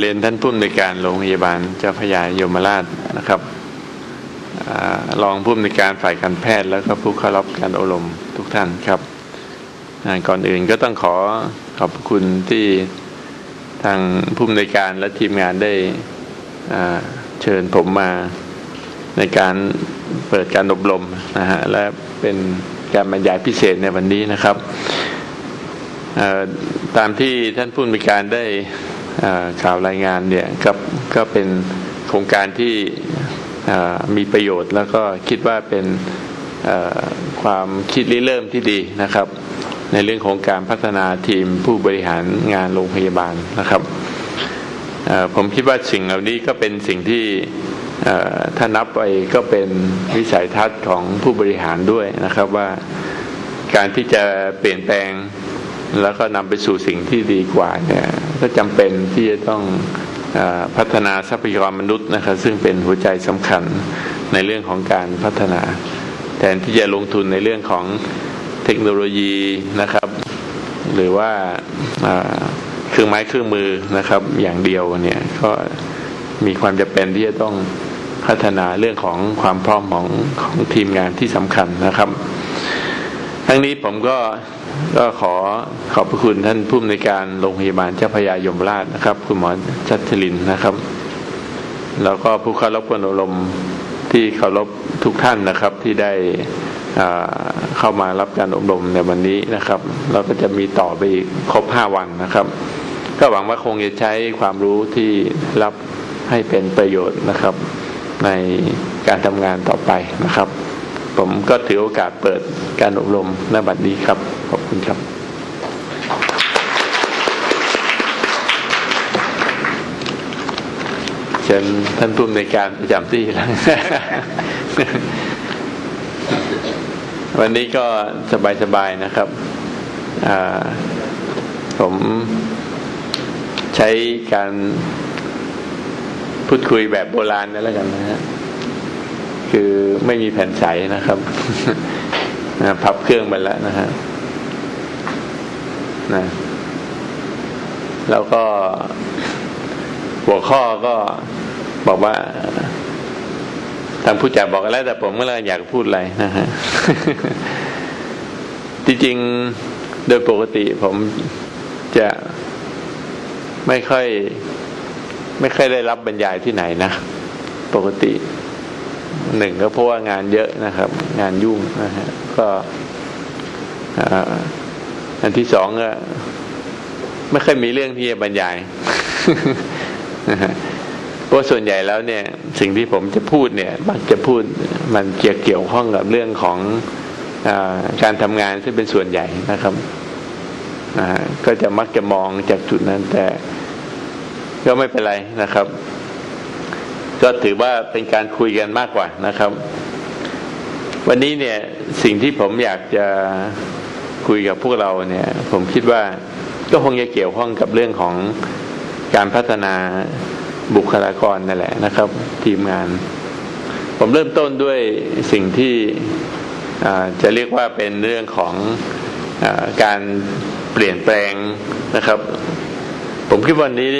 เรียนท่านผู้อำนวยการโรงพยาบาลเจ้าพยายมราชนะครับอรองผู้อำนวยการฝ่ายการแพทย์แล้วก็ผู้เข้ารับการอบรมทุกท่านครับก่อนอื่นก็ต้องขอขอบคุณที่ทางผู้อำนวยการและทีมงานได้เชิญผมมาในการเปิดการอบรมนะฮะและเป็นการบรรยายพิเศษในวันนี้นะครับตามที่ท่านผู้มีการได้ ข่าวรายงานเนี่ยครับก็เป็นโครงการที่มีประโยชน์ แล้วก็คิดว่าเป็นความคิดริเริ่มที่ดีนะครับ ในเรื่องของการพัฒนาทีมผู้บริหารงานโรงพยาบาลนะครับผมคิดว่าสิ่งเหล่านี้ก็เป็นสิ่งที่ถ้านับไปก็เป็นวิสัยทัศน์ของผู้บริหารด้วยนะครับว่าการที่จะเปลี่ยนแปลงแล้วก็นำไปสู่สิ่งที่ดีกว่าเนี่ย ก็จำเป็นที่จะต้องอพัฒนาทรัพยากรมนุษย์นะครับ ซึ่งเป็นหัวใจสำคัญในเรื่องของการพัฒนา แทนที่จะลงทุนในเรื่องของเทคโนโลยีนะครับ หรือว่าเอ่อเครื่องไม้เครื่องมือนะครับ อย่างเดียวเนี่ยก็มีความจำเป็นที่จะต้องพัฒนาเรื่องของความพร้อมของของทีมงานที่สำคัญนะครับ ทั้งนี้ผมก็ก็ขอขอบพระคุณท่านผู้อำนวยการโรงพยาบาลเจ้าพยายมราชนะครับ คุณหมอชัชลินนะครับ แล้วก็ผู้เข้ารับการอบรมที่เคารพทุกท่านนะครับที่ได้เข้ามารับการอบรมในวันนี้นะครับเราก็จะมีต่อไปอีกครบห้าวันนะครับ ก็หวังว่าคงจะใช้ความรู้ที่รับให้เป็นประโยชน์นะครับ ในการทำงานต่อไปนะครับ ผมก็ถือโอกาสเปิดการอบรมณบัดนี้ครับ ขอบคุณครับ เชิญท่านผู้อำนการประจำที่แล้ววันนี้ก็สบายๆนะครับ ผมใช้การพูดคุยแบบโบราณนั่นแล้วกันนะฮะ คือไม่มีแผ่นใสนะครับนะพับเครื่องไปแล้วนะฮะนะแล้วก็หัวข้อก็บอกว่าทางผู้จัดบอกแล้ว แต่ผมก็เลยอยากพูดอะไรนะฮะจริงๆโดยปกติผมจะไม่ค่อย ไม่ค่อยได้รับบรรยายที่ไหนนะ ปกติ หนึ่งก็เพราะว่างานเยอะนะครับ งานยุ่งนะฮะก็อันที่สองก็ไม่ค่อยมีเรื่องที่จะบรรยายเพราะส่วนใหญ่แล้วเนี่ย สิ่งที่ผมจะพูดเนี่ยมักจะพูดมันเกี่ยวเกี่ยวข้องกับเรื่องของอการทำงานซึ่งเป็นส่วนใหญ่นะครับก็จะมักจะมองจากจุดนั้นแต่ ก็ไม่เป็นไรนะครับ ก็ถือว่าเป็นการคุยกันมากกว่านะครับ วันนี้เนี่ยสิ่งที่ผมอยากจะคุยกับพวกเราเนี่ย ผมคิดว่าก็คงจะเกี่ยวข้องกับเรื่องของการพัฒนาบุคลากรนั่นแหละนะครับ ทีมงาน ผมเริ่มต้นด้วยสิ่งที่จะเรียกว่าเป็นเรื่องของอการเปลี่ยนแปลงนะครับ ผมคิดวันนี้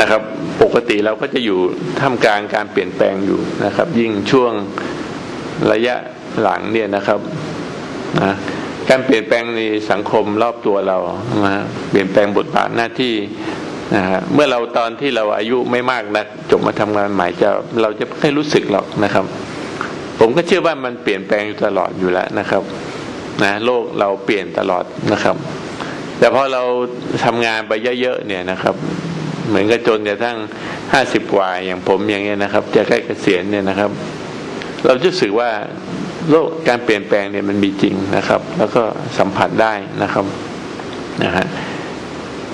นะครับ ปกติเราก็จะอยู่ท่ามกลางการเปลี่ยนแปลงอยู่นะครับ ยิ่งช่วงระยะหลังเนี่ยนะครับนะการเปลี่ยนแปลงในสังคมรอบตัวเรานะเปลี่ยนแปลงบทบาทหน้าที่นะฮะเมื่อเราตอนที่เราอายุไม่มากนักจบมาทำงานใหม่จะเราจะไม่รู้สึกหรอกนะครับ ผมก็เชื่อว่ามันเปลี่ยนแปลงอยู่ตลอดอยู่แล้วนะครับนะโลกเราเปลี่ยนตลอดนะครับ แต่พอเราทำงานไปเยอะๆเนี่ยนะครับ เหมือนกับจนกระทั่งห้าสิบกว่าอย่างผมอย่างเงี้ยนะครับ จะใกล้เกษียณเนี่ยนะครับ เราจะรู้สึกว่าโลกการเปลี่ยนแปลงเนี่ยมันมีจริงนะครับ แล้วก็สัมผัสได้นะครับนะฮะ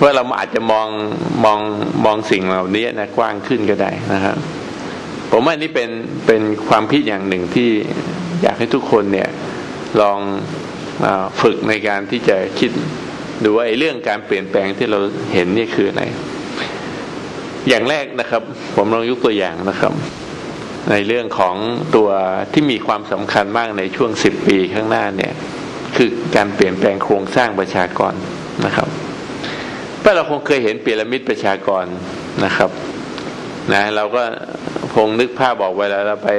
ว่าเราอาจจะมองมองมองสิ่งเหล่านี้นะกว้างขึ้นก็ได้นะครับผมว่านี่เป็นเป็นความคิดอย่างหนึ่งที่อยากให้ทุกคนเนี่ยลองอฝึกในการที่จะคิดดูว่าไอ้เรื่องการเปลี่ยนแปลงที่เราเห็นนี่คืออะไร อย่างแรกนะครับ ผมลองยกตัวอย่างนะครับ ในเรื่องของตัวที่มีความสำคัญมากในช่วงสิบปีข้างหน้าเนี่ยคือการเปลี่ยนแปลงโครงสร้างประชากรนะครับเพราะเราคงเคยเห็นพีระมิดประชากรนะครับนะเราก็คงนึกภาพบอกไว้แล้วเราไป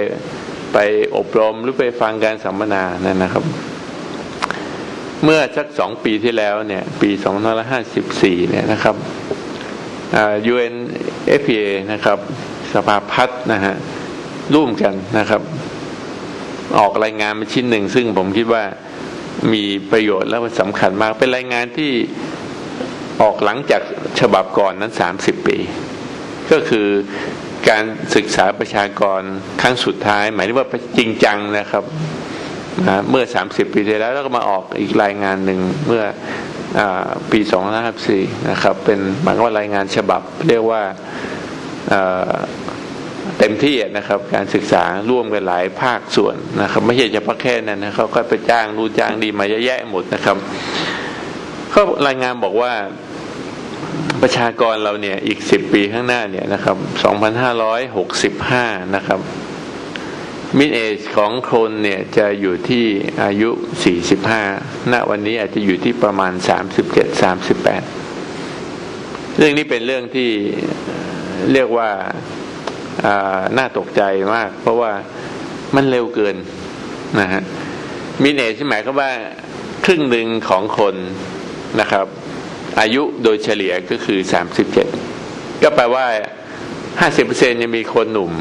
ไปอบรมหรือไปฟังการสัมมนานั่นนะครับ เมื่อสักสองปีที่แล้วเนี่ย ปีสองพันห้าสิบสี่เนี่ยนะครับ UNFPA นะครับ สภาพัฒนะฮะร่วมกันนะครับ ออกรายงานมาชิ้นหนึ่ง ซึ่งผมคิดว่ามีประโยชน์และสำคัญมาก เป็นรายงานที่ออกหลังจากฉบับก่อนนั้นสามสิบปี ก็คือการศึกษาประชากรครั้งสุดท้าย หมายถึงว่าจริงจังนะครับนะเมื่อ 30 ปีที่แล้วแล้วก็มาออกอีกรายงานหนึ่งเมื่อ ปี 2554 นะครับ เป็นหมายว่ารายงานฉบับ เรียกว่าเต็มที่นะครับ การศึกษาร่วมกันหลายภาคส่วนนะครับ ไม่ใช่เฉพาะแค่นั้นนะเขาก็ไปจ้างรู้จ้างดีมาเยอะแยะหมดนะครับเขารายงานบอกว่าประชากรเราเนี่ยอีกสิบปีข้างหน้าเนี่ยนะครับสองพันห้าร้อยหกสิบห้านะครับ มิดเอจของคนเนี่ยจะอยู่ที่อายุสี่สิบห้าณวันนี้อาจจะอยู่ที่ประมาณสามสิบเรื่องนี้เป็นเรื่องที่เรียกว่าาน่าตกใจมาก เพราะว่ามันเร็วเกินนะฮะมิดเอจหมายความว่าครึ่งหนึ่งของคนนะครับ อายุโดยเฉลี่ยก็คือสามสิบเจ็ดก็แปลว่าห้าสิบเปอร์เซ็นยังมีคนหนุ่ม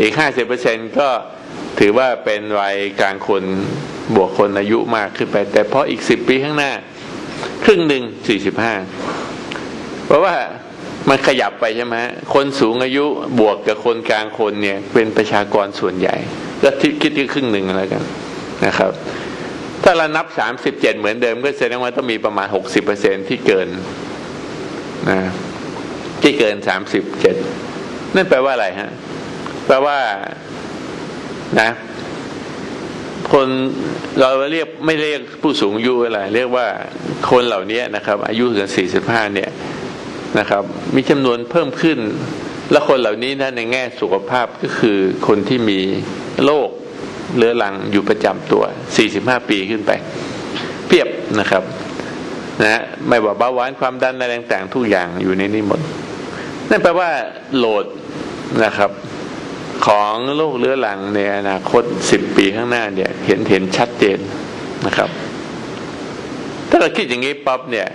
อีกห้าสิบเปอร์เซ็นก็ถือว่าเป็นวัยกลางคนบวกคนอายุมากขึ้นไป แต่พออีกสิบปีข้างหน้า ครึ่งหนึ่งสี่สิบห้าเพราะว่ามันขยับไปใช่ไหมคนสูงอายุบวกกับคนกลางคนเนี่ย เป็นประชากรส่วนใหญ่ ก็คิดที่ครึ่งหนึ่งแล้วกันนะครับ ถ้าเรานับสามสิบเจ็ดเหมือนเดิมก็แสดงว่าต้องมีประมาณหกสิบเปอร์เซ็นที่เกินนะที่เกินสามสิบเจ็ดนั่นแปลว่าอะไรฮะ แปลว่านะคนเราเรียกไม่เรียกผู้สูงอายุอะไร เรียกว่าคนเหล่านี้นะครับ อายุถึงสี่สิบห้าเนี่ยนะครับ มีจำนวนเพิ่มขึ้น และคนเหล่านี้นะในแง่สุขภาพก็คือคนที่มีโรคเรื้อรังอยู่ประจำตัว45ปีขึ้นไปเพียบนะครับนะไม่ว่าเบาหวานความดันอะไรต่างๆทุกอย่างอยู่ในนี้หมด นั่นแปลว่าโหลดนะครับ ของโรคเรื้อรังในอนาคต10ปีข้างหน้าเนี่ย เห็นเห็นชัดเจนนะครับ ถ้าเราคิดอย่างนี้ป๊บเนี่ย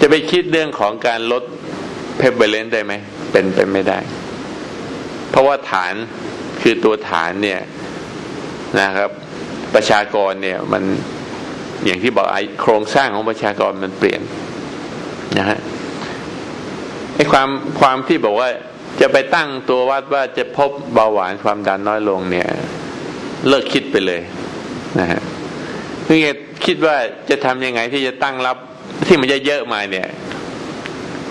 จะไปคิดเรื่องของการลดเพเบเลนได้ไหมเป็นไปไม่ได้ เพราะว่าฐานคือตัวฐานเนี่ยนะครับ ประชากรเนี่ยมันอย่างที่บอกไอโครงสร้างของประชากรมันเปลี่ยนนะฮะไอความความที่บอกว่า จะไปตั้งตัววัดว่าจะพบเบาหวานความดันน้อยลงเนี่ย เลิกคิดไปเลยนะฮะคือคิดว่าจะทำยังไงที่จะตั้งรับที่มันจะเยอะมาเนี่ย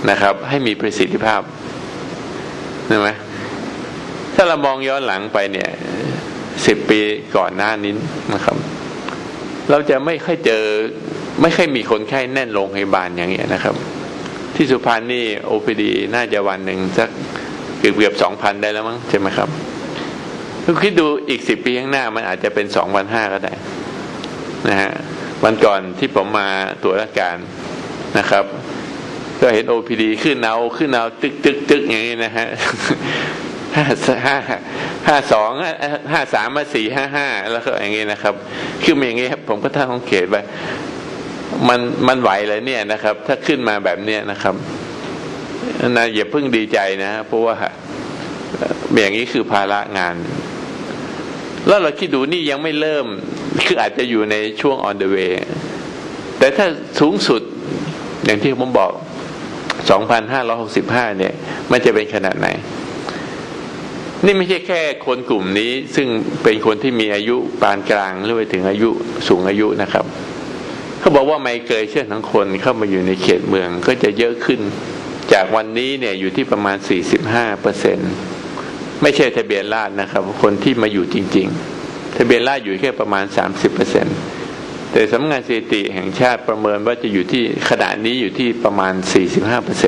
นะครับ ให้มีประสิทธิภาพใช่ไหมถ้าเรามองย้อนหลังไปเนี่ยสิบปีก่อนหน้านี้นะครับ เราจะไม่ค่อยเจอ ไม่ค่อยมีคนไข้แน่นโรงพยาบาลอย่างเงี้ยนะครับ ที่สุพรรณนี่โอพีดีน่าจะวันหนึ่งสักเกือบเกือบสองพันได้แล้วมั้งใช่ไหมครับถ้าคิดดูอีกสิบปีข้างหน้ามันอาจจะเป็นสองพันห้าก็ได้นะฮะวันก่อนที่ผมมาตรวจอาการนะครับ ก็เห็นโอพีดีขึ้นเนาขึ้นเนาตึกตึกตึกอย่างนี้นะฮะห้าห้าห้าสองห้าสามมาสี่ห้าห้าแล้วก็อย่างนี้นะครับ คือมันอย่างนี้ผมก็ตั้งสังเกตว่า มันมันไหวเลยเนี่ยนะครับ ถ้าขึ้นมาแบบเนี้ยนะครับนะอย่าเพิ่งดีใจนะเพราะว่าอย่างนี้คือภาระงาน แล้วเราคิดดูนี่ยังไม่เริ่ม คืออาจจะอยู่ในช่วง on the way แต่ถ้าสูงสุดอย่างที่ผมบอก 2,565 เนี่ย มันจะเป็นขนาดไหน นี่ไม่ใช่แค่คนกลุ่มนี้ ซึ่งเป็นคนที่มีอายุปานกลางหรือไปถึงอายุสูงอายุนะครับ เขาบอกว่าไมเกรเช่นทั้งคนเข้ามาอยู่ในเขตเมืองก็จะเยอะขึ้น จากวันนี้เนี่ยอยู่ที่ประมาณ 45เปอร์เซ็นไม่ใช่ทะเบียนราษนะครับ คนที่มาอยู่จริง ๆ ทะเบียนราษอยู่แค่ประมาณ 30เปอร์เซ็นแต่สำนักงานสถิติแห่งชาติประเมินว่าจะอยู่ที่ขณะนี้อยู่ที่ประมาณ 45เปอร์เซ็น